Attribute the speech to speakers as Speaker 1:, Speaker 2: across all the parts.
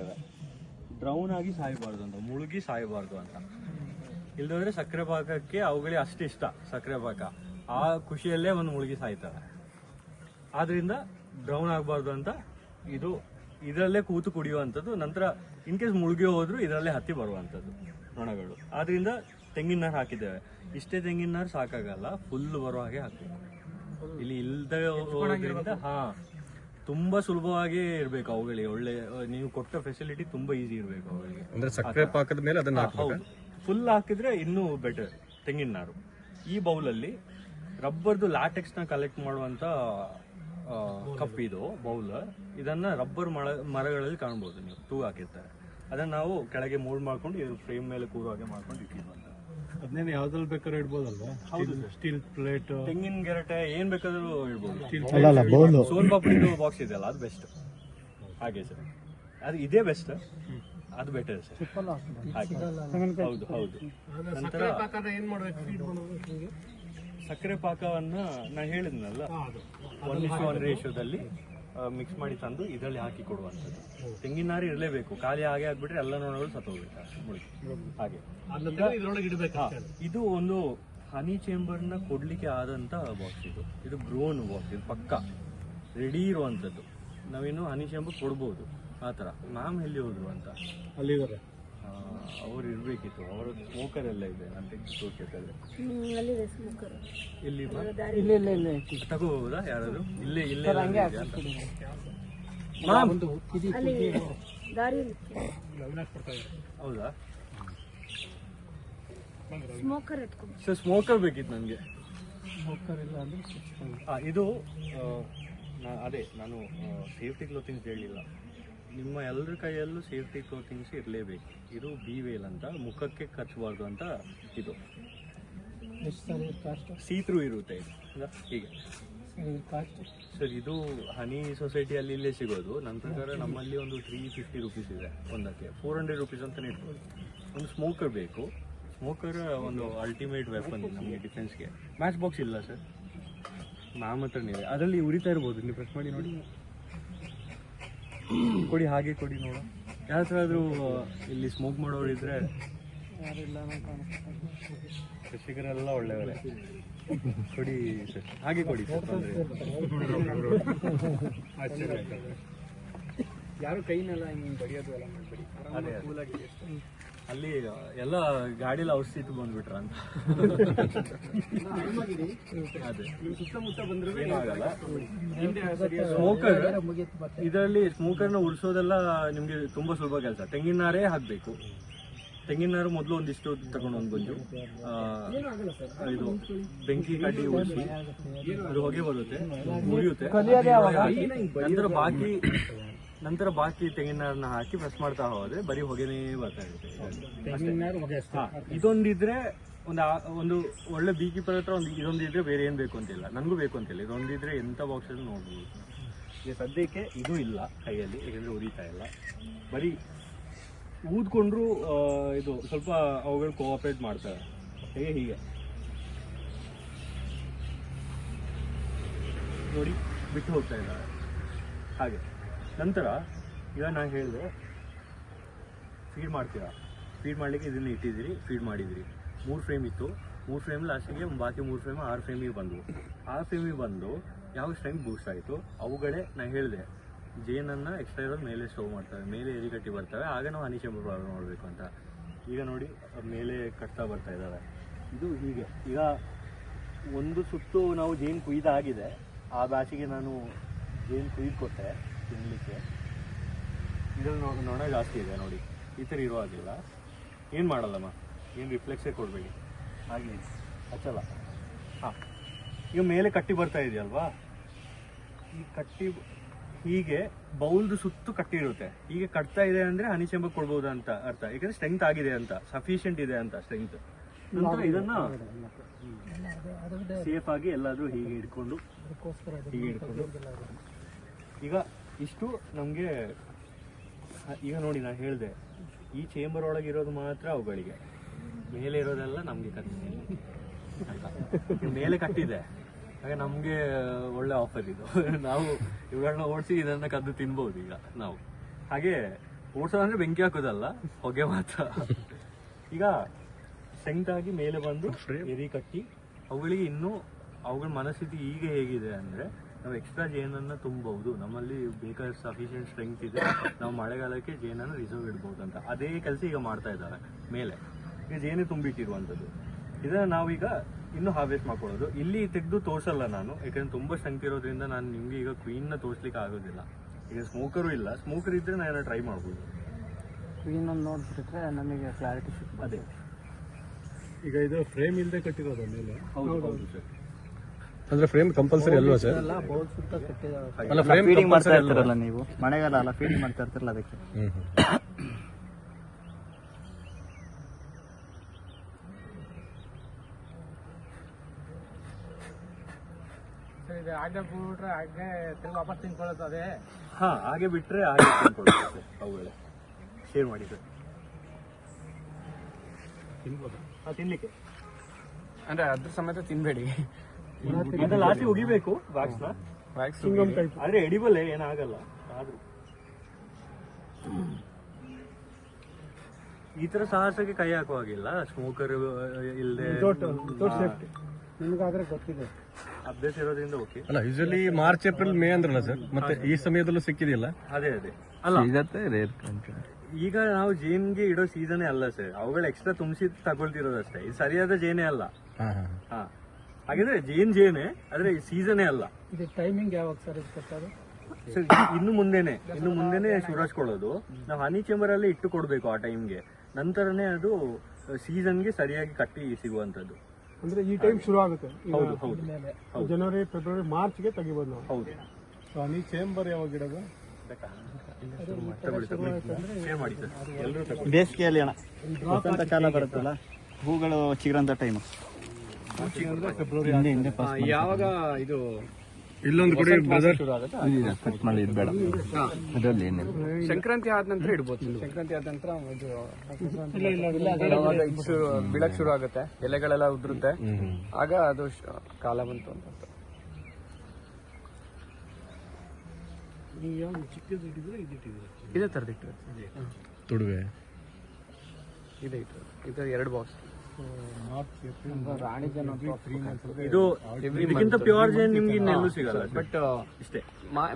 Speaker 1: ಹಾಕಿದ್ದೇವೆ ಡ್ರೌನ್ ಆಗಿ ಸಾಯಬಾರ್ದು ಅಂತ ಮುಳುಗಿ ಸಾಯಬಾರ್ದು ಅಂತ. ಇಲ್ದೋದ್ರೆ ಸಕ್ಕರೆ ಪಾಕಕ್ಕೆ ಅವುಗಳಿಗೆ ಅಷ್ಟು ಇಷ್ಟ ಸಕ್ಕರೆ ಪಾಕ. ಆ ಖುಷಿಯಲ್ಲೇ ಒಂದು ಮುಳುಗಿ ಸಾಯ್ತವೆ ಆದ್ರಿಂದ ಡ್ರೌನ್ ಆಗಬಾರ್ದು ಅಂತ ಇದು ಇದರಲ್ಲೇ ಕೂತು ಕುಡಿಯುವಂಥದ್ದು. ನಂತರ ಇನ್ ಕೇಸ್ ಮುಳುಗಿ ಹೋದ್ರು ಇದರಲ್ಲೇ ಹತ್ತಿ ಬರುವಂಥದ್ದು ನೊಣಗಳು ಆದ್ರಿಂದ ತೆಂಗಿನ ನಾರು ಹಾಕಿದ್ದೇವೆ. ಇಷ್ಟೇ ತೆಂಗಿನ ನಾರು ಸಾಕಾಗಲ್ಲ ಫುಲ್ ಬರೋ ಹಾಗೆ ಹಾಕಬೇಕು. ಇಲ್ಲಿ ಇಲ್ದ ಹೋಗೋದ್ರಿಂದ ಹಾ. ತುಂಬಾ ಸುಲಭವಾಗಿ ಇರ್ಬೇಕು ಅವುಗಳಿಗೆ. ಒಳ್ಳೆ ನೀವು ಕೊಟ್ಟ ಫೆಸಿಲಿಟಿ ತುಂಬಾ ಈಸಿ ಇರ್ಬೇಕು ಅವುಗಳಿಗೆ.
Speaker 2: ಅಂದ್ರೆ ಸಕ್ಕರೆ ಪಾಕದ ಮೇಲೆ ಅದನ್ನ
Speaker 1: ಫುಲ್ ಹಾಕಿದ್ರೆ ಇನ್ನೂ ಬೆಟರ್ ತೆಂಗಿನ ನಾರು. ಈ ಬೌಲಲ್ಲಿ ರಬ್ಬರ್ದು ಲ್ಯಾಟೆಕ್ಸ್ನ ಕಲೆಕ್ಟ್ ಮಾಡುವಂತ ಕಪ್ ಇದು ಬೌಲ್. ಇದನ್ನ ರಬ್ಬರ್ ಮರ ಮರಗಳಲ್ಲಿ ಕಾಣ್ಬೋದು ನೀವು. ತೂ ಹಾಕಿರ್ತಾರೆ ಅದನ್ನ ನಾವು ಕೆಳಗೆ ಮೂಡ್ ಮಾಡ್ಕೊಂಡು ಇದು ಫ್ರೇಮ್ ಮೇಲೆ ಕೂರುವ ಹಾಗೆ ಮಾಡ್ಕೊಂಡು ಇಟ್ಟಿದ್ವಿ
Speaker 3: ಅದನ್ನೇನು ಯಾವ್ದ್ರಲ್ಲಿ ಬೇಕಾದ್ರೂ ಇಡ್ಬೋದಲ್ವಾ?
Speaker 1: ಹೌದು
Speaker 3: ಸ್ಟೀಲ್ ಪ್ಲೇಟ್
Speaker 1: ತೆಂಗಿನ ಗೆರಟೆ ಏನ್ ಬೇಕಾದ್ರೂ ಇಡ್ಬೋದು.
Speaker 3: ಅಲ್ಲ ಬೌಲು
Speaker 1: ಸೋನ್ ಪಾಪಡಿದು ಬಾಕ್ಸ್ ಇದೆಯಲ್ಲ ಅದು ಬೆಸ್ಟ್ ಹಾಗೆ ಸರ್. ಅದು ಇದೇ ಬೆಸ್ಟ್ ಅದು ಬೆಟರ್ ಸರ್. ಹಾಗೆ. ಹೌದು ಹೌದು. ನಂತರ
Speaker 3: ಏನ್ ಮಾಡ್ಬೇಕು? ಫೀಡ್ ಮಾಡೋದು
Speaker 1: ಸಕ್ಕರೆ ಪಾಕವನ್ನ ನಾ ಹೇಳಿದ್ನಲ್ಲ ಒನ್ ಇಸ್ ಒನ್ ರೇಷಿಯೋದಲ್ಲಿ ಮಿಕ್ಸ್ ಮಾಡಿ ತಂದು ಇದರಲ್ಲಿ ಹಾಕಿ ಕೊಡುವಂಥದ್ದು. ತೆಂಗಿನ ನಾರು ಇರಲೇಬೇಕು. ಖಾಲಿ ಹಾಗೆ ಆಗ್ಬಿಟ್ರೆ ಎಲ್ಲ ನೋಡಲು ಸತ್ತೋಗ್ಬೇಕು ಮುಳುಗಿ ಹಾಗೆ. ಇದು ಒಂದು ಹನಿ ಚೇಂಬರ್ನ ಕೊಡ್ಲಿಕ್ಕೆ ಆದಂತ ಬಾಕ್ಸ್ ಇದು. ಇದು ಗ್ರೋನ್ ಬಾಕ್ಸ್ ಇದು ಪಕ್ಕ. ರೆಡಿ ಇರುವಂಥದ್ದು. ನಾವೇನು ಹನಿ ಚೇಂಬರ್ ಕೊಡ್ಬೋದು. ಆ ಥರ. ಮ್ಯಾಮ್ ಎಲ್ಲಿ ಹೋದ್ರು ಅಂತ?
Speaker 3: ಅಲ್ಲಿದ್ದಾರೆ.
Speaker 1: ಅವ್ರು ಇರ್ಬೇಕಿತ್ತು. ಅವರ ಸ್ಮೋಕರ್ ಎಲ್ಲ ಇದೆ. ನಾನು ತೆಗೆದು
Speaker 4: ಸ್ಮೋಕರ್.
Speaker 1: ಇಲ್ಲಿ.
Speaker 4: ಇಲ್ಲ ಇಲ್ಲ ಇಲ್ಲ
Speaker 1: ತಗೋಬಹುದಾ ಯಾರಾದ್ರು? ಇಲ್ಲೇ ಇಲ್ಲೇ ಹೌದಾ?
Speaker 4: ಸ್ಮೋಕರ್
Speaker 1: ಸರ್ ಸ್ಮೋಕರ್ ಬೇಕಿತ್ತು ನನಗೆ. ಇದು ಆ, ನಾ- ಅದೇ ನಾನು ಸೇಫ್ಟಿ ಕ್ಲೋತಿಂಗ್ಸ್ ಹೇಳಿಲ್ಲ ನಿಮ್ಮ ಎಲ್ಲರ ಕೈಯಲ್ಲೂ ಸೇಫ್ಟಿ ಕ್ಲೋತಿಂಗ್ಸ್ ಇರಲೇಬೇಕು. ಇದು ಬಿ ವೇಲ್ ಅಂತ ಮುಖಕ್ಕೆ ಕಚ್ಚಬಾರ್ದು ಅಂತ ಇದು. ಸೀತ್ರು ಇರುತ್ತೆ ಇದು? ಹೀಗೆ. ಸರ್ ಇದು ಹನಿ ಸೊಸೈಟಿಯಲ್ಲಿ ಇಲ್ಲೇ ಸಿಗೋದು. ನನ್ನ ಪ್ರಕಾರ ನಮ್ಮಲ್ಲಿ ಒಂದು ತ್ರೀ ಫಿಫ್ಟಿ ರುಪೀಸ್ ಇದೆ ಒಂದಕ್ಕೆ. ಫೋರ್ ಹಂಡ್ರೆಡ್ ರುಪೀಸ್ ಅಂತಲೇ ಇಟ್ಬೋದು ಒಂದು ಸ್ಮೋಕರ್ ಬೇಕು. ಸ್ಮೋಕರ್ ಒಂದು ಅಲ್ಟಿಮೇಟ್ ವೆಪನ್ ನಮಗೆ ಡಿಫೆನ್ಸ್ಗೆ ಮ್ಯಾಚ್ ಬಾಕ್ಸ್ ಇಲ್ಲ ಸರ್ ಮ್ಯಾಮ್ ಹತ್ರ ಇದೆ ಅದರಲ್ಲಿ ಉರಿತಾ ಇರ್ಬೋದು. ನೀವು ಪ್ರೆಸ್ ಮಾಡಿ ನೋಡಿ. ಕೊಡಿ ಹಾಗೆ ಕೊಡಿ ನೋಡು. ಯಾವ ಥರ ಆದರೂ ಇಲ್ಲಿ ಸ್ಮೋಕ್ ಮಾಡೋರು ಇದ್ರೆ ಕೃಷಿಕರೆಲ್ಲ ಒಳ್ಳೆಯವರೇ. ಕೊಡಿ ಸರ್. ಹಾಗೆ ಕೊಡಿ ಸರ್.
Speaker 3: ಯಾರು ಕೈನೆಲ್ಲ ಹಿಂಗೆ ಬಡಿಯೋದು ಎಲ್ಲ ಮಾಡ್ಬೇಡಿ.
Speaker 1: ಅದೇ ಅಲ್ಲಿ ಎಲ್ಲ ಗಾಡಿಲಿ ಔಷಧಿ ಇಟ್ಟು ಬಂದ್ಬಿಟ್ರ ಅಂತ. ಅದೇ.
Speaker 3: ಇದರಲ್ಲಿ
Speaker 1: ಏನಾಗಲ್ಲ. ಸ್ಮೋಕರ್ ಇದರಲ್ಲಿ ಸ್ಮೋಕರ್ನ ಉಳಿಸೋದೆಲ್ಲ ನಿಮ್ಗೆ ತುಂಬಾ ಸುಲಭ ಕೆಲಸ. ತೆಂಗಿನಾರೇ ಹಾಕ್ಬೇಕು. ತೆಂಗಿನ ನಾರು ಮೊದಲು ಒಂದಿಷ್ಟು ತಗೊಂಡು ಒಂದು ಬಂದು ಇದು ಬೆಂಕಿ ಕಡ್ಡಿ ಉಳಿಸಿ ಅದು ಹೊಗೆ ಬರುತ್ತೆ ಮುರಿಯುತ್ತೆ. ಅಂದ್ರೆ ಬಾಕಿ ನಂತರ ಬಾಕಿ ತೆಂಗಿನ ನಾರನ್ನ ಹಾಕಿ ಪ್ರೆಸ್ ಮಾಡ್ತಾ ಹೋದ್ರೆ ಬರೀ ಹೊಗೆನೇ ಬರ್ತಾ ಇರುತ್ತೆ. ಇದೊಂದಿದ್ರೆ ಒಂದು ಒಂದು ಒಳ್ಳೆ ಬೀ ಕೀಪರ್ ಹತ್ರ ಒಂದು ಇದೊಂದಿದ್ರೆ ಬೇರೆ ಏನ್ ಬೇಕು ಅಂತಿಲ್ಲ ನನಗೂ ಬೇಕು ಅಂತಿಲ್ಲ ಇದೊಂದಿದ್ರೆ ಎಂತ ಬಾಕ್ಸ್ ನೋಡ್ಬೋದು. ಈಗ ಸದ್ಯಕ್ಕೆ ಇದು ಇಲ್ಲ ಕೈಯಲ್ಲಿ ಏಕೆಂದ್ರೆ ಉರಿತಾ ಇಲ್ಲ. ಬರೀ ಊದ್ಕೊಂಡ್ರು ಇದು ಸ್ವಲ್ಪ ಅವುಗಳು ಕೋಆಪರೇಟ್ ಮಾಡ್ತಾರೆ. ಹೇಗೆ ಹೀಗೆ? ನೋಡಿ ಬಿಟ್ಟು ಹೋಗ್ತಾ ಇದ್ದಾರೆ. ಹಾಗೆ. ನಂತರ, ಈಗ ನಾನು ಹೇಳಿದೆ ಫೀಡ್ ಮಾಡ್ತೀರಾ? ಫೀಡ್ ಮಾಡಲಿಕ್ಕೆ ಇದನ್ನು ಇಟ್ಟಿದ್ದೀರಿ ಫೀಡ್ ಮಾಡಿದಿರಿ ಮೂರು ಫ್ರೇಮ್ ಇತ್ತು. ಮೂರು ಫ್ರೇಮ್ ಲಾಸ್ಟಿಗೆ ಬಾಕಿ ಮೂರು ಫ್ರೇಮ್ ಆರು ಫ್ರೇಮಿಗೆ ಬಂದವು. ಆರು ಫ್ರೇಮಿಗೆ ಬಂದು ಯಾವ ಸ್ಟ್ರೆಂಗ್ ಬೂಸ್ಟ್ ಆಯಿತು? ಅವುಗಳೇ ನಾನು ಹೇಳಿದೆ, ಜೇನನ್ನು ಎಕ್ಸ್ಟ್ರಾ ಇರೋದು ಮೇಲೆ ಸ್ಟೋವ್ ಮಾಡ್ತವೆ ಮೇಲೆ ಎರಿಗಟ್ಟಿ ಬರ್ತವೆ ಆಗ ನಾವು ಅನಿಶೆಂಬರ್ ನೋಡಬೇಕು ಅಂತ. ಈಗ ನೋಡಿ ಮೇಲೆ ಕಟ್ತಾ ಬರ್ತಾ ಇದ್ದಾವೆ ಇದು ಹೀಗೆ. ಈಗ ಒಂದು ಸುತ್ತು ನಾವು ಜೇನು ಕುಯ್ದಾಗಿದೆ, ಆ ಬ್ಯಾಚಿಗೆ ನಾನು ಜೇನು ಕುಯ್ದು ಕೊಟ್ಟೆ ತಿನ್ನಲಿಕ್ಕೆ ಇದ್ರಲ್ಲಿ ನೋಡಿ ನೊಣ ಜಾಸ್ತಿ ಇದೆ ನೋಡಿ. ಈ ಥರ ಇರೋ ಹಾಗಿಲ್ಲ. ಏನು ಮಾಡಲ್ಲಮ್ಮ? ಏನು ರಿಫ್ಲೆಕ್ಸೇ ಕೊಡಬೇಡಿ. ಹಾಗೆ. ಹಚ್ಚಲ್ಲ. ಹಾಂ. ಈಗ ಮೇಲೆ ಕಟ್ಟಿ ಬರ್ತಾ ಇದೆಯಲ್ವಾ? ಈ ಕಟ್ಟಿ ಹೀಗೆ ಬೌಲ್ದು ಸುತ್ತು ಕಟ್ಟಿ ಇರುತ್ತೆ. ಹೀಗೆ ಕಟ್ತಾ ಇದೆ ಅಂದರೆ ಹನಿ ಚೆಂಬ ಕೊಡ್ಬೋದು ಅಂತ ಅರ್ಥ. ಯಾಕಂದರೆ ಸ್ಟ್ರೆಂತ್ ಆಗಿದೆ ಅಂತ. ಸಫಿಷಿಯೆಂಟ್ ಇದೆ ಅಂತ ಸ್ಟ್ರೆಂತ್ ನಂತರ ಇದನ್ನ ಸೇಫ್ ಆಗಿ ಎಲ್ಲಾದ್ರೂ ಹೀಗೆ ಇಟ್ಕೊಂಡು ಹೀಗೆ ಇಟ್ಕೊಂಡು. ಈಗ ಇಷ್ಟು ನಮಗೆ ಈಗ ನೋಡಿ ನಾನು ಹೇಳಿದೆ ಈ ಚೇಂಬರ್ ಒಳಗೆ ಇರೋದು ಮಾತ್ರ ಅವುಗಳಿಗೆ. ಮೇಲೆ ಇರೋದೆಲ್ಲ ನಮಗೆ ಕಟ್ಟಿ ಮೇಲೆ ಕಟ್ಟಿದೆ. ಹಾಗೆ ನಮಗೆ ಒಳ್ಳೆ ಆಫರ್ ಇದು. ನಾವು ಇವುಗಳನ್ನ ಓಡಿಸಿ ಇದನ್ನ ಕದ್ದು ತಿನ್ಬೋದು ಈಗ ನಾವು. ಹಾಗೆ ಓಡಿಸೋದಂದ್ರೆ ಬೆಂಕಿ ಹಾಕೋದಲ್ಲ ಹೊಗೆ ಮಾತ್ರ. ಈಗ ಸೆಂಟಾಗಿ ಮೇಲೆ ಬಂದು ಎರಿ ಕಟ್ಟಿ ಅವುಗಳಿಗೆ ಇನ್ನೂ ಅವುಗಳ ಮನಸ್ಥಿತಿ ಈಗ ಹೇಗಿದೆ ಅಂದ್ರೆ ನಾವು ಎಕ್ಸ್ಟ್ರಾ ಜೇನನ್ನು ತುಂಬಬಹುದು. ನಮ್ಮಲ್ಲಿ ಬೇಕಾದ ಸಫಿಷಿಯೆಂಟ್ ಸ್ಟ್ರೆಂತ್ ಇದೆ. ನಾವು ಮಳೆಗಾಲಕ್ಕೆ ಜೇನನ್ನು ರಿಸರ್ವ್ ಇಡ್ಬೋದು ಅಂತ ಅದೇ ಕೆಲಸ ಈಗ ಮಾಡ್ತಾ ಇದ್ದಾರೆ ಮೇಲೆ. ಈಗ ಜೇನು ತುಂಬಿಟ್ಟಿರುವಂಥದ್ದು ಇದನ್ನ ನಾವೀಗ ಇನ್ನೂ ಹಾರ್ವೆಸ್ಟ್ ಮಾಡ್ಕೊಳ್ಳೋದು. ಇಲ್ಲಿ ತೆಗೆದು ತೋರಿಸಲ್ಲ ನಾನು. ಯಾಕಂದ್ರೆ ತುಂಬ ಸ್ಟ್ರೆಂತ್ ಇರೋದ್ರಿಂದ ನಾನು ನಿಮಗೆ ಈಗ ಕ್ವೀನ್ನ ತೋರಿಸ್ಲಿಕ್ಕೆ ಆಗೋದಿಲ್ಲ. ಈಗ ಸ್ಮೋಕರು ಇಲ್ಲ. ಸ್ಮೋಕರ್ ಇದ್ರೆ ನಾನು ಟ್ರೈ ಮಾಡ್ಬೋದು.
Speaker 3: ಕ್ವೀನನ್ನು ನೋಡ್ಬಿಟ್ರೆ ನಮಗೆ ಕ್ಲಾರಿಟಿ ಸಿಗ್ತದೆ
Speaker 2: ಈಗ ಇದು ಫ್ರೇಮ್ ಇಲ್ಲದೆ ಕಟ್ಟಿರೋದು ಮೇಲೆ?
Speaker 1: ಹೌದು ಹೌದು ಸರ್
Speaker 2: ಅಂದ್ರೆ ಫ್ರೇಮ್ ಕಂಪಲ್ಸರಿ ಅಲ್ವಾ ಸರ್ ಅಲ್ಲ ಫ್ರೇಮ್
Speaker 5: ಫೀಡಿಂಗ್ ಮಾಡ್ತಾ ಇರ್ತಾರಲ್ಲ ನೀವು? ಮಳೆಗಾಲ ಅಲ್ಲ ಫೀಡಿಂಗ್ ಮಾಡ್ತಾ ಇರ್ತಾರಲ್ಲ ಅದಕ್ಕೆ.
Speaker 2: ಹ್ಮ್ ಹ್ಮ್.
Speaker 3: ಸರ್ ಇದು ಹಾಗೆ ಬಿಟ್ರೆ ಹಾಗೆ ತಿರ್ಗಿ ವಾಪಸ್ ತಿನ್ಕೊಳ್ಳೋದು ಅದೇ?
Speaker 1: ಹಾ ಹಾಗೆ ಬಿಟ್ರೆ ಹಾಗೆ ತಿನ್ಕೊಳ್ತಾರೆ ಅವುಗಳೇ ಶೇರ್ ಮಾಡಿದ್ರೆ ಹಾ ತಿನ್ಲಿಕ್ಕೆ.
Speaker 3: ಅಂದ್ರೆ ಅದ್ರ ಸಮೇತ ತಿನ್ಬೇಡಿ.
Speaker 1: ಮತ್ತೆ ಲಾಸ್ಟ್ ಉಗಿಬೇಕು ವ್ಯಾಕ್ಸ್ನ
Speaker 3: ಸಿಂಗಮ್
Speaker 1: ಆದ್ರೆ ಎಡಿಬಲ್ ಏನಾಗಲ್ಲ ಆದ್ರೂ. ಈ ತರ ಸಾಹಸಕ್ಕೆ ಕೈ ಹಾಕುವಾಗಿಲ್ಲ ಸ್ಮೋಕರ್ ಇಲ್ಲದೆ
Speaker 3: ನಿಮ್ಗಾದ್ರೆ ಗೊತ್ತಿದೆ.
Speaker 1: ಅಭ್ಯಾಸ ಇರೋದ್ರಿಂದ ಓಕೆ
Speaker 2: ಅಲ್ಲ ಯೂಶಲಿ ಮಾರ್ಚ್ ಏಪ್ರಿಲ್ ಮೇ ಅಂದ್ರಲ್ಲ ಸರ್ ಮತ್ತೆ ಈ ಸಮಯದಲ್ಲೂ ಸಿಕ್ಕಿದಿಲ್ಲ
Speaker 1: ಅದೇ ಅದೇ. ಅಲ್ಲ. ಈಗ ನಾವು ಜೇನ್ಗೆ ಇಡೋ ಸೀಸನ್ ಅಲ್ಲ ಸರ್ ಅವುಗಳು ಎಕ್ಸ್ಟ್ರಾ ತುಂಬಿಸಿ ತಗೊಳ್ತಿರೋದಷ್ಟೇ. ಇದು ಸರಿಯಾದ ಜೇನೇ ಅಲ್ಲ.
Speaker 2: ಹಾ.
Speaker 1: ಹಾಗಿದ್ರೆ ಜೇನ್ ಜೇನೆ ಆದ್ರೆ ಸೀಸನೇ ಅಲ್ಲ.
Speaker 3: ಇದು ಟೈಮಿಂಗ್ ಯಾವಾಗ ಸರ್ ಇದು ಕೊಟ್ಟದು
Speaker 1: ಸರ್ ಇನ್ನು ಮುಂದೆನೆ ಇನ್ನು ಮುಂದೆನೆ ಸುರಾಜ್ಕೊಳ್ಳೋದು ನಾವು ಹನಿ ಚೇಂಬರ್ ಅಲ್ಲಿ ಇಟ್ಟು ಕೊಡ್ಬೇಕು ಆ ಟೈಮ್ಗೆ ನಂತರನೇ ಅದು ಸೀಸನ್ಗೆ ಸರಿಯಾಗಿ ಕಟ್ಟಿ ಸಿಗುವಂತದ್ದು
Speaker 6: ಅಂದ್ರೆ ಈ ಟೈಮ್ ಶುರು ಆಗುತ್ತೆ
Speaker 1: ಹೌದು.
Speaker 6: ಜನವರಿ ಫೆಬ್ರವರಿ ಮಾರ್ಚ್ಗೆ ತೆಗಿಬೋದು ನಾವು.
Speaker 1: ಹೌದು.
Speaker 6: ಹನಿ ಚೇಂಬರ್ ಯಾವಾಗ ಇಡೋದು?
Speaker 5: ಬೇಸಿಗೆಯಲ್ಲಿ ಅಣ್ಣ ವಸಂತ ಕಾಲ ಬರುತ್ತಲ್ಲ? ಹೂಗಳು ಚಿಗುರಂತ ಟೈಮ್ ಹಿಂದೆ ಹಿಂದೆ pass ಮಾಡಿ.
Speaker 3: ಯಾವಾಗ ಇದು
Speaker 2: ಇಲ್ಲೊಂದು ಕೊಡಿ ಬ್ರದರ್
Speaker 3: ಸಂಕ್ರಾಂತಿ ಆದ ನಂತರ ಇಡ್ಬೋದು. ಸಂಕ್ರಾಂತಿ ಆದ ನಂತರ ಇದು ಯಾವಾಗ ಇದು ಶುರು ಬೀಳಕ್ ಶುರು ಆಗುತ್ತೆ. ಎಲೆಗಳೆಲ್ಲ ಉದುರುತ್ತೆ. ಆಗ ಅದು ಶ- ಕಾಲ ಬಂತು ಅಂತ ಅರ್ಥ. ಇದೇ ತರದಿಟ್ಟು
Speaker 2: ತುಡುವೆ.
Speaker 3: ಇದೆ ಇಟ್ಟು ಇದು ಎರಡು ಬಾಕ್ಸ್ ರಾಣಿ ಜನ
Speaker 1: ಇದು ಇದಕ್ಕಿಂತ ಪ್ಯೂರ್ ಜೇನ್ ನಿಮ್ಗೆ ಇನ್ನೆಲ್ಲೂ ಸಿಗಲ್ಲ.
Speaker 3: ಬಟ್
Speaker 1: ಇಷ್ಟೇ.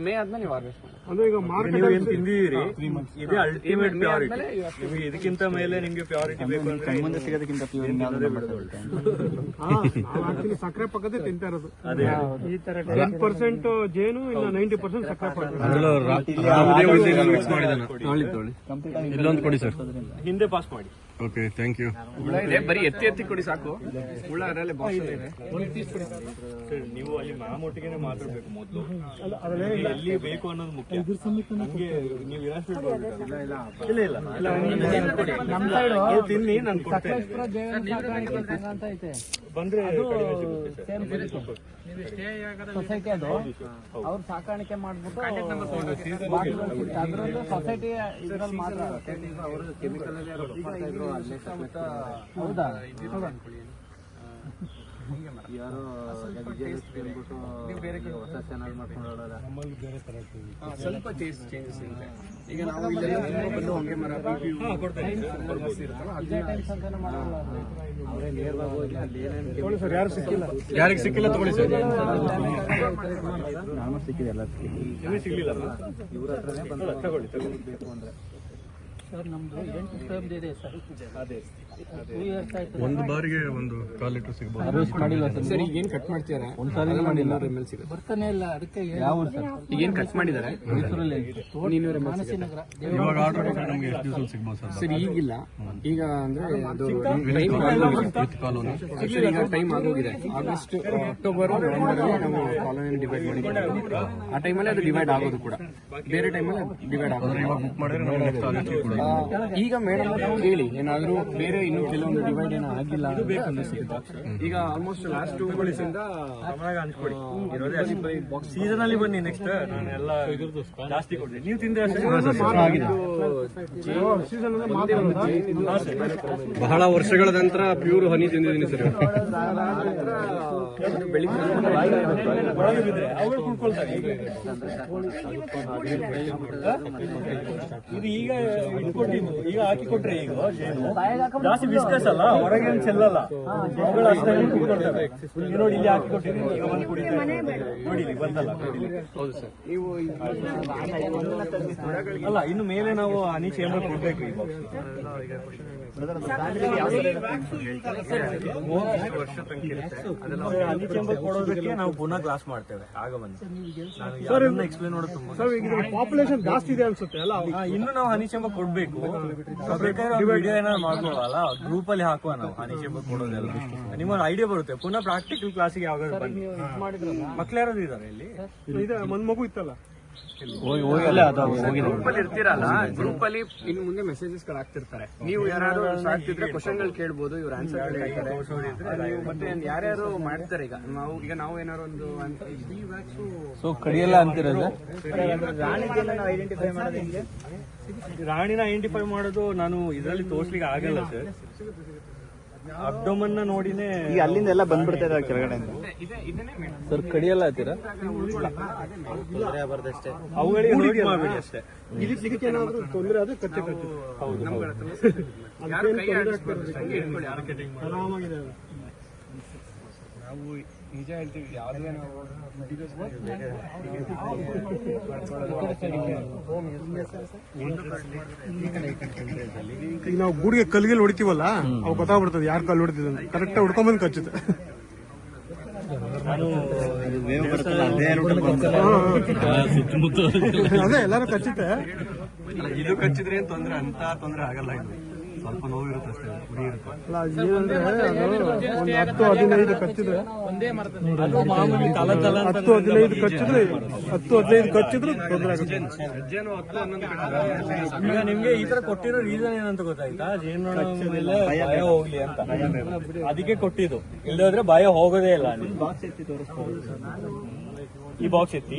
Speaker 3: ಮೇ ಆದ್ಮೇಲೆ ನೀವು ಹಾರ್ವೆಸ್ಟ್ ಮಾಡಿ.
Speaker 6: ಅಂದ್ರೆ ಈಗ ಮಾರ್ಕೆಟ್
Speaker 1: ನೀವು ಏನ್ ತಿಂದಿದ್ದೀರಿ ಇದೇ ಅಲ್ಟಿಮೇಟ್ ಪ್ಯೂರಿಟಿ ನಿಮ್ಗೆ ಇದಕ್ಕಿಂತ ಮೇಲೆ ನಿಮ್ಗೆ ಪ್ಯೂರಿಟಿ ಬೇಕು ಅಂದ್ರೆ
Speaker 5: ಮುಂದೆ ಸಿಗೋದಕ್ಕಿಂತ ಪ್ಯೂರ್
Speaker 6: ಆಕ್ಚುಲಿ ಸಕ್ಕರೆ ಪಕ್ಕದೇ ತಿಂತಾ ಇರೋದು.
Speaker 1: ಅದೇ.
Speaker 3: ಈ ತರ
Speaker 6: ಟೆನ್ ಪರ್ಸೆಂಟ್ ಜೇನು ಇಲ್ಲ ನೈಂಟಿ ಪರ್ಸೆಂಟ್ ಸಕ್ಕರೆ ಪಕ್ಕ
Speaker 2: ಇಲ್ಲೊಂದು ಕೊಡಿ ಸರ್.
Speaker 1: ಹಿಂದೆ ಪಾಸ್ ಮಾಡಿ.
Speaker 2: ಓಕೆ ಥ್ಯಾಂಕ್ ಯು
Speaker 3: ಹುಳ ಇದೆ ಬರೀ ಎತ್ತಿ ಎತ್ತಿ ಕೊಡಿ ಸಾಕು. ಹುಳ ಅದರಲ್ಲೇ ಬಾಕ್ಸ್ ಇದೆ.
Speaker 1: ನೀವು ಅಲ್ಲಿ ಮಾಮೊಟ್ಟಿಗೆ ಒಟ್ಟಿಗೆ ಮಾತಾಡ್ಬೇಕು ಮೊದಲು. ಎಲ್ಲಿ ಬೇಕು ಅನ್ನೋದು ಮುಖ್ಯ. ನಮ್ಗೆ ನೀವು ಇರಷ್ಟು ಇಟ್ಕೊಳ್ಬೇಕಲ್ಲ. ಇಲ್ಲ ಇಲ್ಲ ನೀವು ತಿನ್ನಿ ನಾನು ಕೊಡ್ತೇನೆ.
Speaker 3: ಅಂತ ಐತೆ.
Speaker 1: ಬಂದ್ರೆ.
Speaker 3: ಸೊಸೈಟಿ ಅದು. ಅವ್ರು ಸಾಕಾಣಿಕೆ ಮಾಡ್ಬಿಟ್ಟು ಅದರಲ್ಲೂ ಸೊಸೈಟಿ ಇದ್ರಲ್ಲಿ ಮಾತ್ರ ಹೌದಾ? ಸ್ವಲ್ಪ ಟೇಸ್ಟ್ ಚೇಂಜಸ್ ಇರುತ್ತೆ. ಈಗ ನಾವು ಇಲ್ಲೆಲ್ಲ ಬಂದು ಹೊಂಗೆ ಮರ
Speaker 6: ಯಾರು ಸಿಕ್ಕಿಲ್ಲ?
Speaker 2: ಯಾರಿಗೆ ಸಿಕ್ಕಿಲ್ಲ ತಗೊಳ್ಳಿ ಸರ್
Speaker 5: ನಾನು ಸಿಕ್ಕಿದೆ ಎಲ್ಲ
Speaker 1: ನಿಮಗೆ ಸಿಗ್ಲಿಲ್ಲ? ತಗೊಳ್ಳಿ ತಗೊಳ್ಳಿ.
Speaker 3: ಸರ್ ನಮ್ದು ಎಂಟು ಸ್ಕ್ವೇರ್ ಇದೆ ಸರ್.
Speaker 1: ಅದೇ.
Speaker 2: ಒಂದು ಬಾರಿಗೆ ಒಂದು ಕಾಲಿಟ್ಟು
Speaker 3: ಸಿಗಬಹುದು ಸರ್ ಈಗ ಏನ್ ಕಟ್ ಮಾಡ್ತೀರಾ ಒಂದ್ಸಾರಿ ಮಾಡಿಲ್ಲ ಎಂ ಸಿಗುತ್ತೆ. ಬರ್ತಾನೆ ಇಲ್ಲ ಅದಕ್ಕೆ ಯಾವ ಈಗ ಏನ್ ಕಟ್ ಮಾಡಿದ್ದಾರೆ ನೀನೂರ ಮಾನಸಿನಗರ.
Speaker 2: ಇವಾಗ ಆರ್ಡರ್ ನಮ್ಗೆ ಎಷ್ಟು ದಿವಸ ಸಿಗ್ಬೋದು ಸರ್?
Speaker 3: ಸರ್ ಈಗಿಲ್ಲ. ಈಗ ಅಂದ್ರೆ ಅದು
Speaker 2: ವಿತ್ ಕಾಲೋನಿ.
Speaker 3: Actually ಈಗ ಟೈಮ್ ಆಗೋಗಿದೆ. ಆಗಸ್ಟ್ ಅಕ್ಟೋಬರ್ ನವೆಂಬರ್ ನಾವು ಕಾಲೋನಿ ಡಿವೈಡ್ ಮಾಡಿದ್ದೀವಿ. ಆ ಟೈಮಲ್ಲಿ ಅದು ಡಿವೈಡ್ ಆಗೋದು ಕೂಡ. ಬೇರೆ ಟೈಮಲ್ಲಿ ಡಿವೈಡ್ ಆಗೋದು.
Speaker 2: ಇವಾಗ ಬುಕ್ ಮಾಡಿದ್ರೆ ನಮ್ಗೆ ನೆಕ್ಸ್ಟ್ ಆಗಸ್ಟ್ ಕೊಡಿ.
Speaker 3: ಈಗ ಮೇಡಮ್ ಹೇಳಿ ಏನಾದ್ರೂ ಬೇರೆ ಇನ್ನು ಕೆಲವೊಂದು ಡಿವೈಡ್ ಏನೋ ಆಗಿಲ್ಲ ಈಗ ಆಲ್ಮೋಸ್ಟ್ ಲಾಸ್ಟ್ ಟೂ ಇಂದ
Speaker 1: ಸೀಸನ್ ಅಲ್ಲಿ ಬನ್ನಿ ನೆಕ್ಸ್ಟ್ ನಾನು ಎಲ್ಲ ಜಾಸ್ತಿ ಕೊಡ್ತೀನಿ. ನೀವು ತಿಂದ್ರೆ
Speaker 2: ಬಹಳ ವರ್ಷಗಳ ನಂತರ ಪ್ಯೂರ್ ಹನಿ ತಿಂದಿದ್ದೀನಿ ಸರ್
Speaker 1: ಇದು ಈಗ ಇಟ್ಕೊಟ್ಟಿದ್ದು ಈಗ ಹಾಕಿ ಕೊಟ್ರೆ ಈಗ ಜೇನು. ಜಾಸ್ತಿ ಬಿಸ್ನೆಸ್ ಅಲ್ಲ ಹೊರಗೆ ಏನ್ ಚೆಲ್ಲಲ್ಲ. ಮಗಳು ಅಷ್ಟೇ ಕುಡ್ಕೊಳ್ತವೆ ಈಗ ನೋಡಿ ಇಲ್ಲಿ ಹಾಕಿ ಕೊಟ್ಟಿದ್ದೀನಿ ಈಗ ಬಂದು ಕುಡಿತಾ ನೋಡಿ ಇಲ್ಲಿ ಬಂದಲ್ಲ
Speaker 3: ಹೌದು ಸರ್. ನೀವು
Speaker 1: ಅಲ್ಲ ಇನ್ನು ಮೇಲೆ ನಾವು ಹನಿ ಚೇಂಬರ್ ಕೊಡ್ಬೇಕು ಈ ಬಾಕ್ಸ್ ಹನಿ ಚೇಂಬರ್ ಕೊಡೋದಕ್ಕೆ ನಾವು ಪುನಃ ಕ್ಲಾಸ್ ಮಾಡ್ತೇವೆ. ಆಗ ಬಂದು ನಾನು ಎಕ್ಸ್ಪ್ಲೇನ್ ಮಾಡೋದು ತುಂಬಾ
Speaker 6: ಸರ್ ಈಗ ಪಾಪ್ಯುಲೇಷನ್ ಜಾಸ್ತಿ ಇದೆ ಅನ್ಸುತ್ತೆ ಅಲ್ಲ?
Speaker 1: ಇನ್ನು ನಾವು ಹನಿ ಚೇಂಬರ್ ಕೊಡ್ಬೇಕು. ನಾವ್ ಬೇಕಾದ್ರೆ ವಿಡಿಯೋ ಏನಾದ್ರು ಮಾಡ್ಕೊಳ್ಳಲ್ಲ ಗ್ರೂಪ್ ಅಲ್ಲಿ ಹಾಕುವ ನಾವು. ಹನಿ ಶೇಪ್ ಕೊಡೋದೆಲ್ಲ ನಿಮ್ಮೊಂದು ಐಡಿಯಾ ಬರುತ್ತೆ. ಪುನಃ ಪ್ರಾಕ್ಟಿಕಲ್ ಕ್ಲಾಸಿಗೆ ಯಾವಾಗ ಮಕ್ಳು ಯಾರಾದ್ರು ಇದಾರೆ ಇಲ್ಲಿ?
Speaker 6: ಒಂದ್ ಮಗು ಇತ್ತಲ್ಲ?
Speaker 3: ಗ್ರೂಪ್ ಅಲ್ಲಿ ಇರ್ತೀರಲ್ಲ ಗ್ರೂಪ್ ಅಲ್ಲಿ ಇನ್ನು ಮುಂದೆ ಮೆಸೇಜಸ್ಗಳು ಹಾಕ್ತಿರ್ತಾರೆ. ನೀವು ಯಾರು ಸಾಕ್ತಿದ್ರೆ ಕ್ವಶನ್ಗಳು ಕೇಳ್ಬೋದು ಇವ್ರ ಆನ್ಸರ್ ಹೇಳ್ತಾರೆ ಅದು ನೀವು ಮತ್ತೆ ಯಾರ್ಯಾರು ಮಾಡ್ತಾರೆ ಈಗ? ನಾವು ಈಗ ನಾವು ಏನಾರು ಒಂದು
Speaker 2: ಸೊ ಕಡಿಯಲ್ಲ ಅಂತಿರೋದು?
Speaker 5: ಐಡೆಂಟಿಫೈ ಮಾಡೋದು ಹೆಂಗೆ
Speaker 1: ರಾಣಿನ ಐಡೆಂಟಿಫೈ ಮಾಡೋದು ನಾನು ಇದರಲ್ಲಿ ತೋರ್ಸ್ಲಿಕ್ಕೆ ಆಗಲ್ಲ ಸರ್. ಅಬ್ಡೋಮನ್ ನೋಡಿನೇ
Speaker 5: ಈಗ ಅಲ್ಲಿಂದ ಎಲ್ಲ ಬಂದ್ಬಿಡ್ತಾ ಇದಾವೆ
Speaker 3: ಕೆಳಗಡೆ
Speaker 2: ಸರ್ ಕಡಿಯಲ್ಲ ಅಂತೀರಾ?
Speaker 1: ಅವುಗಳಿಗೆ ಮಾಡಬೇಡಿ ಅಷ್ಟೇ.
Speaker 6: ಇಲ್ಲಿ ಸಿಗಕ್ಕೆ ಏನಾದ್ರು ತೊಂದರೆ
Speaker 3: ಹಂಗೆ ಇಟ್ಕೊಳ್ಳಿ
Speaker 6: ಆರಾಮಾಗಿದೆ ಅದು.
Speaker 3: ನಾವು ನಿಜ ಹೇಳ್ತೀವಿ ಯಾವುದೇ ನಾವು
Speaker 6: ಈಗ ನಾವು ಗೂಡಿಗೆ ಕಲ್ಗಿಲ್ ಹೊಡಿತೀವಲ್ಲ ಅವು ಗೊತ್ತಾಗ್ಬಿಡ್ತದೆ ಯಾರು ಕಲ್ಲು ಹೊಡಿತಿದೆ ಅಂತ. ಕರೆಕ್ಟ್ ಹುಡ್ಕೊಂಬಂದ್ ಕಚ್ಚುತ್ತೆ.
Speaker 5: ಅದೇ
Speaker 6: ಎಲ್ಲಾರು ಕಚ್ಚುತ್ತೆ.
Speaker 1: ಇದು ಕಚ್ಚಿದ್ರೆ ಏನ್ ತೊಂದ್ರೆ ಅಂತ ತೊಂದ್ರೆ ಆಗಲ್ಲ ಇದು. ಸ್ವಲ್ಪ ನೋವಿರುತ್ತೆ ಅಷ್ಟೇ ಉರಿ ಇರುತ್ತೆ.
Speaker 6: ಹತ್ತು ಹದಿನೈದು ಕಚ್ಚಿದ್ರೆ
Speaker 1: ಅದು ಮಾಮೂಲಿ ತಲ ತಲ ಅಂತ
Speaker 6: ಹತ್ತು ಹದಿನೈದು ಕಚ್ಚಿದ್ರೆ ಹತ್ತು ಹದಿನೈದು ಕಚ್ಚಿದ್ರೆ ತೊಂದರೆ ಆಗುತ್ತೆ.
Speaker 1: ಈಗ ನಿಮ್ಗೆ ಈ ತರ ಕೊಟ್ಟಿರೋ ರೀಸನ್ ಏನಂತ ಗೊತ್ತಾಯ್ತಾ? ಜೇನು ಮೇಲೆ ಭಯ ಹೋಗ್ಲಿ ಅಂತ. ಅದಕ್ಕೆ ಕೊಟ್ಟಿದ್ದು. ಇಲ್ಲದ್ರೆ ಬಾಯ ಭಯ ಹೋಗೋದೇ ಇಲ್ಲ ಈ ಬಾಕ್ಸ್ ಎತ್ತಿ.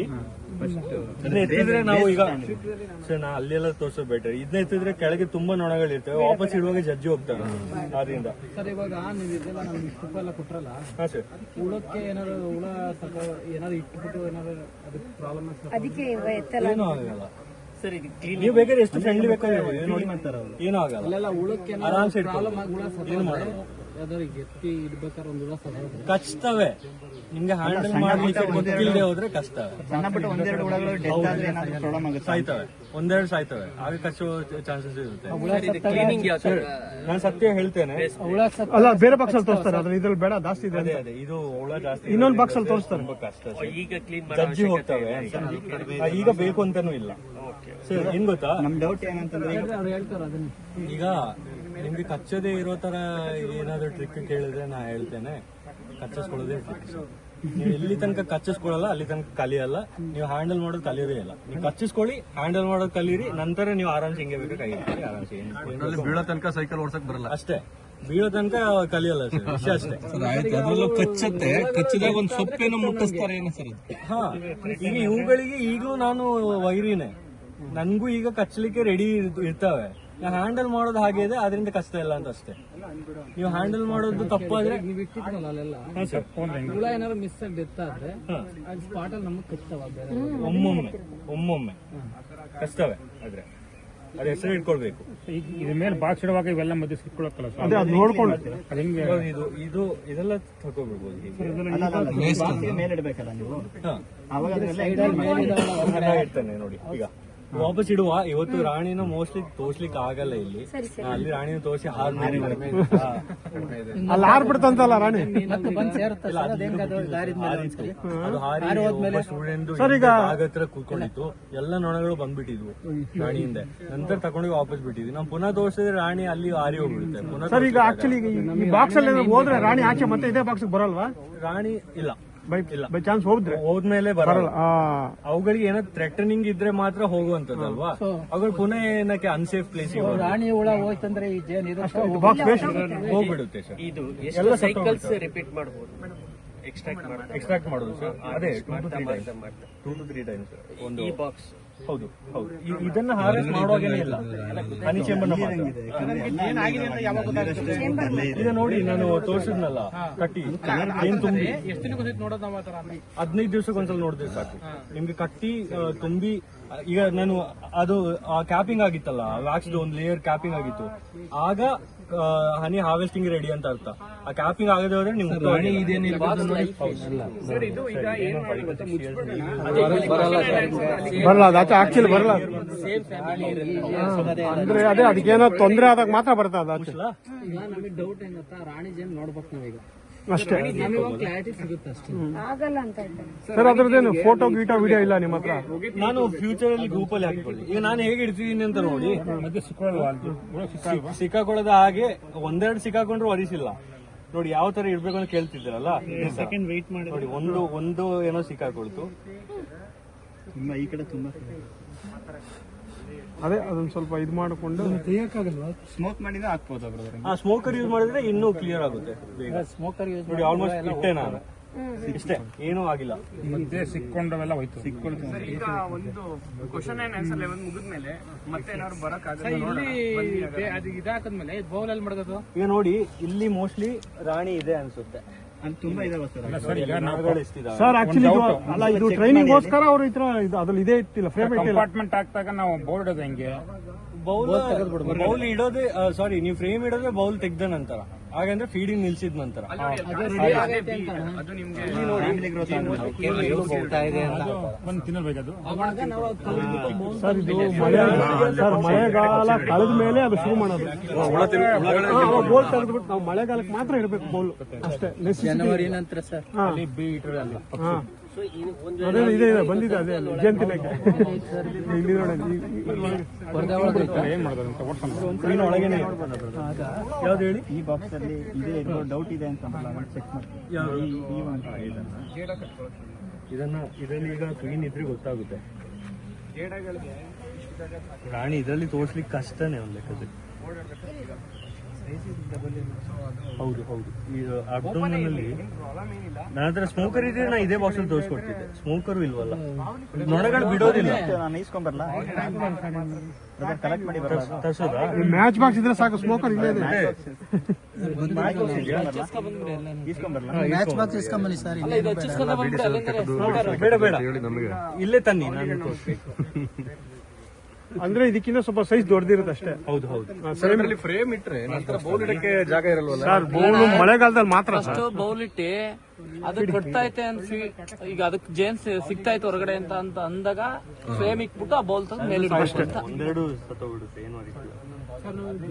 Speaker 1: ಎತ್ತಿದ್ರೆ ನಾವು ಈಗ ಸರ್ ನಾ ಅಲ್ಲೆಲ್ಲ ತೋರ್ಸೋದು ಬೆಟರ್ ಇದನ್ನ ಎತ್ತಿದ್ರೆ ಕೆಳಗೆ ತುಂಬಾ ನೊಣಗಳಿರ್ತವೆ. ವಾಪಸ್ ಇಡುವಾಗ ಜಜ್ಜಿ ಹೋಗ್ತಾರೆ ಆದ್ರಿಂದ
Speaker 7: ಸರ್ ಇವಾಗ ನೀವು ಇದೆಲ್ಲ ನಮ್ಗೆ ತುಪ್ಪ ಎಲ್ಲ ಕೊಟ್ರಲ್ಲ?
Speaker 1: ಹಾ ಸರ್.
Speaker 7: ಹುಳಕ್ಕೆ ಏನಾದ್ರು ಹುಳ ಸ್ವಲ್ಪ ಏನಾದ್ರು ಇಟ್ಬಿಟ್ಟು ಏನಾದ್ರು ಅದಕ್ಕೆ ಪ್ರಾಬ್ಲಮ್
Speaker 4: ಅದಕ್ಕೆ ಇವ ಎತ್ತಲ್ಲ
Speaker 1: ಏನೂ ಆಗಲ್ಲ. ನೀವು ಬೇಕಾದ್ರೆ ಎಷ್ಟು ಫ್ರೆಂಡ್ಲಿ ಬೇಕಾದ್ರೆ ನೋಡಿ. ಏನೂ ಆಗಲ್ಲ.
Speaker 7: ಅಲ್ಲೆಲ್ಲ ಹುಳಕ್ಕೆ
Speaker 1: ಆರಾಮ್ಸೆ ಇಟ್ಕೊಳ್ಳಿ.
Speaker 7: ಪ್ರಾಬ್ಲಮ್ ಆಗಿ ಹುಳ ಸತ್ತ
Speaker 1: ಏನು ಮಾಡಲ್ಲ
Speaker 7: ಯಾವ್ದಾದ್ರು ಈಗ ಎತ್ತಿ ಇಡ್ಬೇಕಾದ್ರೆ ಒಂದು
Speaker 1: ಕಚ್ತವೆ. ನಿಮ್ಗೆ ಹ್ಯಾಂಡಲ್ ಮಾಡ್ಲಿಕ್ಕೆ ಗೊತ್ತಿಲ್ಲದೆ ಹೋದ್ರೆ ಕಷ್ಟ
Speaker 5: ಸಣ್ಣ ಪುಟ್ಟ ಒಂದೆರಡು ಹುಳಗಳು ಡೆತ್ ಆದ್ರೆ ಏನಾದ್ರು ಪ್ರಾಬ್ಲಮ್ ಆಗುತ್ತೆ?
Speaker 1: ಸಾಯ್ತವೆ. ಒಂದೆರಡು ಸಾಯ್ತವೆ. ಆಗ ಕಚ್ಚೋ ಚಾನ್ಸಸ್ ಇರುತ್ತೆ. ಸರ್, ನಾನು ಸತ್ಯ ಹೇಳ್ತೇನೆ.
Speaker 6: ಅಲ್ಲ ಬೇರೆ ಬಾಕ್ಸ್ ಅಲ್ಲಿ ತೋರಿಸ್ತಾರೆ. ಅದ್ರ ಇದ್ರಲ್ಲಿ ಬೇಡ ಜಾಸ್ತಿ ಇದೆ
Speaker 1: ಅದೇ ಅದೇ. ಇದು ಹುಳ ಜಾಸ್ತಿ
Speaker 6: ಇನ್ನೊಂದು ಬಾಕ್ಸ್ ಅಲ್ಲಿ ತೋರಿಸ್ತಾರೆ.
Speaker 1: ಕಷ್ಟ ಸರ್. ಜಜ್ಜಿ ಹೋಗ್ತವೆ ಈಗ ಬೇಕು ಅಂತಾನೂ ಇಲ್ಲ. ಸರ್ ಏನ್ ಗೊತ್ತಾ?
Speaker 5: ನಮ್ ಡೌಟ್ ಏನಂತಂದ್ರೆ ಈಗ
Speaker 1: ನಿಮ್ಗೆ ಕಚ್ಚದೇ ಇರೋ ತರ ಏನಾದ್ರು ಟ್ರಿಕ್ ಕೇಳಿದ್ರೆ ನಾ ಹೇಳ್ತೇನೆ. ಕಚ್ಚಿಸ್ಕೊಳ್ಳೋದೇ ಟ್ರಿಕ್ ನೀವು ಎಲ್ಲಿ ತನಕ ಕಚ್ಚಿಸ್ಕೊಳ್ಳಲ್ಲ ಅಲ್ಲಿ ತನಕ ಕಲಿಯಲ್ಲ. ನೀವು ಹ್ಯಾಂಡಲ್ ಮಾಡೋದು ಕಲಿಯೋದೇ ಇಲ್ಲ. ನೀವು ಕಚ್ಚಿಸ್ಕೊಳ್ಳಿ ಹ್ಯಾಂಡಲ್ ಮಾಡೋದು ಕಲೀರಿ ನಂತರ ನೀವು ಆರಾಮ್ಸೆ ಹಿಂಗೆ ಬೇಕು ಕೈ ಆರಾಮ್ಸೆ
Speaker 2: ಬೀಳೋ ತನಕ ಸೈಕಲ್ ಓಡ್ಸಕ್ ಬರಲ್ಲ.
Speaker 1: ಅಷ್ಟೇ. ಬೀಳೋ ತನಕ ಕಲಿಯಲ್ಲ ಸರ್ ವಿಷಯ ಅಷ್ಟೇ.
Speaker 2: ಆಯ್ತು. ಅದ್ರಲ್ಲೂ ಕಚ್ಚತ್ತೆ. ಕಚ್ಚಿದಾಗ ಒಂದ್ ಸೊಪ್ಪೇನೋ ಮುಟ್ಟಿಸ್ತಾರೆ ಏನೋ ಸರ್
Speaker 1: ಹಾ ಈಗ ಇವುಗಳಿಗೆ ಈಗಲೂ ನಾನು ವೈರಿನೇ. ನನ್ಗೂ ಈಗ ಕಚ್ಚಲಿಕ್ಕೆ ರೆಡಿ ಇರ್ತವೆ. ನಾ ಹ್ಯಾಂಡಲ್ ಮಾಡೋದು ಹಾಗೆ ಇದೆ ಅದರಿಂದ ಕಷ್ಟ ಇಲ್ಲ ಅಂತ ಅಷ್ಟೇ. ನೀವು ಹ್ಯಾಂಡಲ್ ಮಾಡೋದು ತಪ್ಪಾದ್ರೆ
Speaker 7: ನೀವು ಇಟ್ಟಿದ್ರಲ್ಲ ಅಲ್ಲೆಲ್ಲ
Speaker 1: ಹಾ ಸರ್
Speaker 7: ಹುಳ ಏನಾದ್ರು ಮಿಸ್ ಆಗಿ ಡೆತ್ ಆದ್ರೆ ಅದು ಸ್ಪಾಟ್ ಅಲ್ಲಿ ನಮಗೆ ಕಚ್ತವ
Speaker 1: ಒಮ್ಮೊಮ್ಮೆ ಒಮ್ಮೊಮ್ಮೆ. ಕಷ್ಟವೇ ಆದ್ರೆ. ಅದ್ರ ಹೆಸರು ಇಟ್ಕೊಳ್ಬೇಕು.
Speaker 6: ಇದ್ರ ಮೇಲೆ ಬಾಕ್ಸ್ ಇಡುವಾಗ ಇವೆಲ್ಲ ಮಧ್ಯೆ ಸಿಕ್ಕೊಳಕ್ಕಲ್ಲ ಅದೇ ಅದು ನೋಡ್ಕೊಂಡು. ಅದು ಹೆಂಗೆ?
Speaker 1: ಇದು ಇದು ಇದೆಲ್ಲ
Speaker 5: ಮೇಲೆ ಇಡಬೇಕಲ್ಲ ನೀವು? ಅವಾಗ
Speaker 1: ಇಡ್ತೇನೆ ನೋಡಿ. ಈಗ. ವಾಪಸ್ ಇಡುವ. ಇವತ್ತು ರಾಣಿನ ಮೋಸ್ಟ್ಲಿ ತೋರ್ಸ್ಲಿಕ್ಕೆ ಆಗಲ್ಲ ಇಲ್ಲಿ. ಅಲ್ಲಿ ರಾಣಿನ ತೋರಿಸಿ ಹಾರ್ ಮಾಡಿ ಅಲ್ಲಿ
Speaker 6: ಅಲ್ಲಿ ಆರ್ಬಿಡ್ತಂತಲ್ಲ ರಾಣಿ?
Speaker 1: ಅದು. ಅದು ಹಾರಿ ಸ್ಟೂಡೆಂಟ್ ಆಗ ಹತ್ರ ಕೂತ್ಕೊಂಡಿತ್ತು ಎಲ್ಲ ನೊಣಗಳು ಬಂದ್ಬಿಟ್ಟಿದ್ವು ರಾಣಿಯಿಂದ. ನಂತರ ತಗೊಂಡೋಗಿ ವಾಪಸ್ ಬಿಟ್ಟಿದ್ವಿ. ನಾವು ಪುನಃ ತೋರಿಸಿದ್ರೆ ರಾಣಿ ಅಲ್ಲಿ ಹಾರಿ ಹೋಗ್ಬಿಡುತ್ತೆ. ಪುನಃ
Speaker 6: ಸರ್ ಈಗ ಆಕ್ಚುಲಿ ಈ ಬಾಕ್ಸ್ ಅಲ್ಲಿ ಹೋದ್ರೆ ರಾಣಿ ಆಚೆ ಮತ್ತೆ ಇದೇ ಬಾಕ್ಸ್ ಬರಲ್ವಾ?
Speaker 1: ರಾಣಿ ಇಲ್ಲ.
Speaker 6: ಬೈ ಬೈ ಚಾನ್ಸ್ ಹೋದ್ರೆ?
Speaker 1: ಹೋದ್ಮೇಲೆ
Speaker 6: ಬರಲ್ಲ.
Speaker 1: ಅವುಗಳಿಗೆ ಏನೋ ಥ್ರೆಟನಿಂಗ್ ಇದ್ರೆ ಮಾತ್ರ ಹೋಗುವಂತದಲ್ವಾ ಅವುಗಳು ಪುನಃ ಏನಕ್ಕೆ ಅನ್ಸೇಫ್ ಪ್ಲೇಸ್
Speaker 7: ರಾಣಿ ಹುಳ ಹೋಯ್ತಂದ್ರೆ ಈ ಜೇನ್ ಇರುತ್ತೆ?
Speaker 1: ಹೋಗ್ಬಿಡುತ್ತೆ ಸರ್.
Speaker 2: ಇದು
Speaker 1: ಎಲ್ಲ
Speaker 2: ಸೈಕಲ್ಸ್ ರಿಪೀಟ್ ಮಾಡಬಹುದು ಎಕ್ಸ್ಟ್ರಾಕ್ಟ್
Speaker 1: ಎಕ್ಸ್ಟ್ರಾಕ್ಟ್ ಮಾಡೋದು ಸರ್. ಅದೇ two to three times two to three times ಒಂದು
Speaker 2: ಈ ಬಾಕ್ಸ್
Speaker 1: ಹೌದು ಹೌದು. ಇದನ್ನ ಹಾರೆಸ್ಟ್ ಮಾಡುವಾಗೇನೆ ಇಲ್ಲ. ಹನಿ ಚೆಂಬನ್ನ ಈಗ ನೋಡಿ ನಾನು ತೋರಿಸಿದ್ನಲ್ಲ ಕಟ್ಟಿ. ಏನ್ ತುಂಬಿ ಹದಿನೈದು ದಿವಸಕ್ಕೆ ಒಂದ್ಸಲ ನೋಡಿದ್ರೆ ಸಾಕು. ನಿಮ್ಗೆ ಕಟ್ಟಿ ತುಂಬಿ ಈಗ ನಾನು ಅದು ಕ್ಯಾಪಿಂಗ್ ಆಗಿತ್ತಲ್ಲ ವ್ಯಾಕ್ಸ್ ಒಂದು ಲೇಯರ್ ಕ್ಯಾಪಿಂಗ್ ಆಗಿತ್ತು. ಆಗ ಹನಿ ಹಾರ್ವೆಸ್ಟಿಂಗ್ ರೆಡಿ ಅಂತ ಅರ್ಥ. ಆ ಕ್ಯಾಪಿಂಗ್ ಆಗದೆ ಹೋದ್ರೆ ನಿಮ್ಗೆ
Speaker 3: ಸರ್ ಇದು ಈಗ ಏನ್ ಮಾಡಿ ಗೊತ್ತಾ
Speaker 6: ಬರಲ್ಲ ಅದು. ಆಕ್ಚುಲಿ ಬರಲ್ಲ ಅದು. ಅಂದ್ರೆ ಅದೇ ಅದಕ್ಕೇನೋ ತೊಂದರೆ ಆದಾಗ ಮಾತ್ರ ಬರ್ತದ ಅದು ಆಚೆ
Speaker 7: ನಮಗೆ ಡೌಟ್ ಏನತ್ತ ರಾಣಿ ಜೇನ್ ನೋಡ್ಬೇಕು ನಾವೀಗ.
Speaker 6: ಅಷ್ಟೇ.
Speaker 7: ನಮಗೆ ಒಂದು ಕ್ಲಾರಿಟಿ ಸಿಗುತ್ತೆ ಅಷ್ಟೇ.
Speaker 4: ಆಗಲ್ಲ ಅಂತ
Speaker 6: ಸರ್ ಅದ್ರದ್ದೇನು ಫೋಟೋ ಗೀಟೋ ವಿಡಿಯೋ ಇಲ್ಲ ನಿಮ್ಮ ಹತ್ರ?
Speaker 1: ನಾನು ಫ್ಯೂಚರ್ ಅಲ್ಲಿ ಗ್ರೂಪ್ ಅಲ್ಲಿ ಹಾಕೊಳ್ಳಿ ಈಗ ನಾನು ಹೇಗೆ ಇಡ್ತಿದ್ದೀನಿ ಅಂತ ನೋಡಿ. ಸಿಕ್ಕಾಕೊಳ್ಳೋದ ಹಾಗೆ ಒಂದೆರಡು ಸಿಕ್ಕಾಕೊಂಡ್ರು ವರಿಸಿಲ್ಲ ನೋಡಿ ಯಾವ ತರ ಇಡ್ಬೇಕು ಅಂತ ಕೇಳ್ತಿದ್ದೀರಲ್ಲ? ಸೆಕೆಂಡ್ ವೆಯ್ಟ್ ಮಾಡಿ ನೋಡಿ ಒಂದು ಒಂದು ಏನೋ ಸಿಕ್ಕಾಕೊಳ್ತು
Speaker 5: ತುಂಬಾ ಈ ಕಡೆ ತುಂಬಾ
Speaker 6: ಅದೇ ಅದನ್ನ ಸ್ವಲ್ಪ ಇದು ಮಾಡಿಕೊಂಡು
Speaker 5: ಸ್ಮೋಕ್ ಮಾಡಿದ್ರೆ ಹಾಕ್ಬೋದು ಬ್ರದರ್
Speaker 1: ಆ ಸ್ಮೋಕರ್ ಯೂಸ್ ಮಾಡಿದ್ರೆ ಇನ್ನೂ ಕ್ಲಿಯರ್ ಆಗುತ್ತೆ ಬೇಗ.
Speaker 7: ಸ್ಮೋಕರ್ ಯೂಸ್
Speaker 1: ನೋಡಿ ಆಲ್ಮೋಸ್ಟ್ ಇಟ್ಟೆ ನಾನು. ಇಷ್ಟೇ ಏನೂ ಆಗಿಲ್ಲ.
Speaker 3: ಸರ್ ಈಗ ಒಂದು ಕ್ವಶನ್ ಅಂಡ್ ಆನ್ಸರ್ ಲೆವೆಲ್ ಮುಗಿದ್ಮೇಲೆ ಮತ್ತೆ ಏನಾದ್ರು ಬರಕ್
Speaker 7: ಇಲ್ಲಿ ಅದು ಇದಾಕದ್ಮೇಲೆ ಬೌಲ್ ಅಲ್ಲಿ ಮಡಗೋದು
Speaker 1: ಈಗ ನೋಡಿ ಇಲ್ಲಿ ಮೋಸ್ಟ್ಲಿ ರಾಣಿ ಇದೆ ಅನ್ಸುತ್ತೆ.
Speaker 5: ಸರ್.
Speaker 1: ಮರಗಳು ಎಷ್ಟಿದಾವೆ?
Speaker 6: ಸರ್ ಆಕ್ಚುಲಿ ಅಲ್ಲ ಇದು ಟ್ರೈನಿಂಗ್ಗೋಸ್ಕರ ಅವ್ರು ಈ ತರ ಇದು ಅದ್ರಲ್ಲಿ ಇದೇ ಇಟ್ಟಿಲ್ಲ ಫ್ರೇಮ್ ಇಟ್ಟಿಲ್ಲ.
Speaker 8: ಕಂಪಾರ್ಟ್ಮೆಂಟ್ ಹಾಕ್ತಾಗ ನಾವು ಬೋರ್ಡ್ ಅದು ಹೆಂಗೆ?
Speaker 1: ಬೌಲ್ ಬೌಲ್ ಇಡೋದೆ ಸಾರಿ ನೀವು ಫ್ರೇಮ್ ಇಡೋದ್ರೆ ಬೌಲ್ ತೆಗ್ದ ನಂತರ. ಹಾಗಂದ್ರೆ ಫೀಡಿಂಗ್ ನಿಲ್ಸಿದ ನಂತರ.
Speaker 6: ಸರ್ ಮಳೆಗಾಲ ಕಳೆದ ಮೇಲೆ ಅದು ಶುರು ಮಾಡೋದು. ಬೋಲ್ ತೆಗೆದ್ಬಿಟ್ಟು ನಾವು ಮಳೆಗಾಲಕ್ಕೆ ಮಾತ್ರ ಇಡಬೇಕು ಬೌಲ್. ಅಷ್ಟೇ.
Speaker 7: ಜನವರಿ ನಂತರ ಸರ್.
Speaker 6: ಇದೆ ಇದೆ ಬಂದಿದೆ ಅದೇ ಇಲ್ಲಿ ನೋಡಿ
Speaker 1: ಒಳಗೇನೆ ಯಾವ್ದು ಹೇಳಿ
Speaker 5: ಈ ಬಾಕ್ಸ್ ಅಲ್ಲಿ ಇದೆ ಡೌಟ್ ಇದೆ ಅಂತ ಚೆಕ್ ಮಾಡಿ
Speaker 1: ಇದನ್ನ ಇದರಲ್ಲಿ ಈಗ ಕ್ವೀನ್ ಇದ್ರೆ ಗೊತ್ತಾಗುತ್ತೆ ರಾಣಿ ಇದರಲ್ಲಿ ತೋರ್ಸ್ಲಿಕ್ಕೆ ಕಷ್ಟನೇ ಒಂದು ಲೆಕ್ಕದಲ್ಲಿ ಹೌದು ಹೌದು. ಈಗ ಅಬ್ಡೋಮನ್ ಅಲ್ಲಿ ನನ್ನ ಹತ್ರ ಸ್ಮೋಕರ್ ಇದ್ರೆ ನಾ ಇದೇ ಬಾಕ್ಸ್ ಅಲ್ಲಿ ತೋರಿಸ್ಕೊಡ್ತಿದ್ದೆ. ಸ್ಮೋಕರು ಇಲ್ವಲ್ಲ? ನೊಣಗಳು ಬಿಡೋದಿಲ್ಲ.
Speaker 5: ನಾನು ಈಸ್ಕೊಂಬರ್ಲಾ. ಕಲೆಕ್ಟ್ ಮಾಡಿ?
Speaker 1: ತರ್ಸೋದಾ?
Speaker 6: ಈ ಮ್ಯಾಚ್ ಬಾಕ್ಸ್ ಇದ್ರೆ ಸಾಕು ಸ್ಮೋಕರ್ ಇಲ್ಲೇ ಇದೆ.
Speaker 7: ಮ್ಯಾಚ್ ಬಾಕ್ಸ್ ಇಸ್ಕೊಂಬನ್ನಿ ಸರ್
Speaker 1: ಬೇಡ ಬೇಡ. ಇಲ್ಲೇ ತನ್ನಿ ನಾನು ತೋರಿಸ್ಬೇಕು
Speaker 6: ಅಂದ್ರೆ ಇದಕ್ಕಿಂತ ಸ್ವಲ್ಪ ಸೈಜ್ ದೊಡ್ಡದಿರುತ್ತೆ ಅಷ್ಟೇ.
Speaker 1: ಹೌದು ಹೌದು.
Speaker 2: ಫ್ರೇಮ್ ಇಟ್ರೆ ನಂತರ ಬೋಲ್ ಇಡಕ್ಕೆ ಜಾಗ ಇರಲ್ವಲ್ಲ?
Speaker 6: ಸರ್ ಬೌಲ್ ಮಳೆಗಾಲದಲ್ಲಿ ಮಾತ್ರ ಸರ್
Speaker 9: ಫಸ್ಟ್ ಬೌಲ್ ಇಟ್ಟಿ ಅದಕ್ಕೆ ಕಟ್ತೈತೆ ಅಂತ ಈಗ ಅದಕ್ಕೆ ಜೇನ್ಸ್ ಸಿಗ್ತೈತೆ ಹೊರಗಡೆ ಅಂತ ಅಂತ ಅಂದಾಗ ಫ್ರೇಮ್ ಇಟ್ಬಿಟ್ಟು ಆ ಬೌಲ್ ತಂದು ಮೇಲೆ
Speaker 1: ಒಂದೆರಡು ಸತ್ತೋಗ್ಬಿಡುತ್ತೆ ಏನು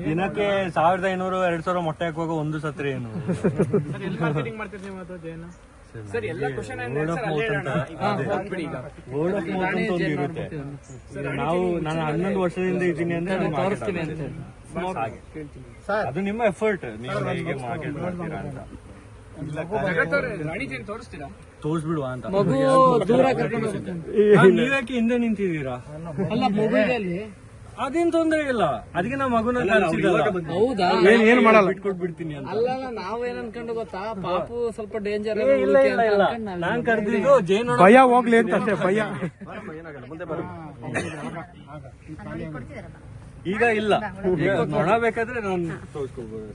Speaker 1: ದಿನಕ್ಕೆ ಸಾವಿರದ ಐನೂರು ಎರಡ್ ಸಾವಿರ ಮೊಟ್ಟೆ ಹಾಕುವಾಗ ಒಂದು ಸತ್ರಿ ಏನು?
Speaker 3: ಸರ್ ಎಲ್ಲ ಕ್ವಶನ್
Speaker 1: ವರ್ಡ್ ಆಫ್ ಮೌತ್ ಅಂತ ಒಂದು ಇರುತ್ತೆ ಈಗ. ನಾವು ನಾನು ಹನ್ನೊಂದು ವರ್ಷದಿಂದ ಇದ್ದೀನಿ ಅಂದ್ರೆ ನಾನು
Speaker 9: ತೋರಿಸ್ತೀನಿ ಅಂತ.
Speaker 1: ಅದು ನಿಮ್ಮ ಎಫರ್ಟ್ ನೀವು ಹೇಗೆ ಮಾರ್ಕೆಟ್ ಮಾಡ್ತೀರಾ ಅಂತ. ತೋರಿಸ್ಬಿಡುವ ಅಂತ. ನೀವ್ಯಾಕೆ ಹಿಂದೆ ನಿಂತಿದ್ದೀರಾ?
Speaker 9: ಅಲ್ಲ ಮೊಬೈಲ್ ಅಲ್ಲಿ.
Speaker 1: ಅದೇನ್ ತೊಂದರೆ ಇಲ್ಲ. ಅದಕ್ಕೆ ನಾವು ಮಗುನ.
Speaker 9: ಹೌದಾ?
Speaker 6: ಏನ್ ಏನ್ ಮಾಡಲ್ಲ.
Speaker 1: ಬಿಟ್ಕೊಟ್ಬಿಡ್ತೀನಿ ಅಂತ.
Speaker 9: ಅಲ್ಲ ಅಲ್ಲ, ನಾವೇನ್ ಅನ್ಕೊಂಡು ಗೊತ್ತಾ? ಪಾಪು ಸ್ವಲ್ಪ ಡೇಂಜರ್
Speaker 1: ಇಲ್ಲ ಇಲ್ಲ ಇಲ್ಲ. ನಾನ್ ಕರೆದಿದ್ದು ಜೇನು
Speaker 6: ಭಯ ಹೋಗ್ಲಿ ಅಂತ ಅಷ್ಟೇ ಭಯ.
Speaker 1: ಈಗ ಇಲ್ಲ. ನೋಡಬೇಕಾದ್ರೆ ನಾನು ತೋರಿಸ್ಕೊಬೋದು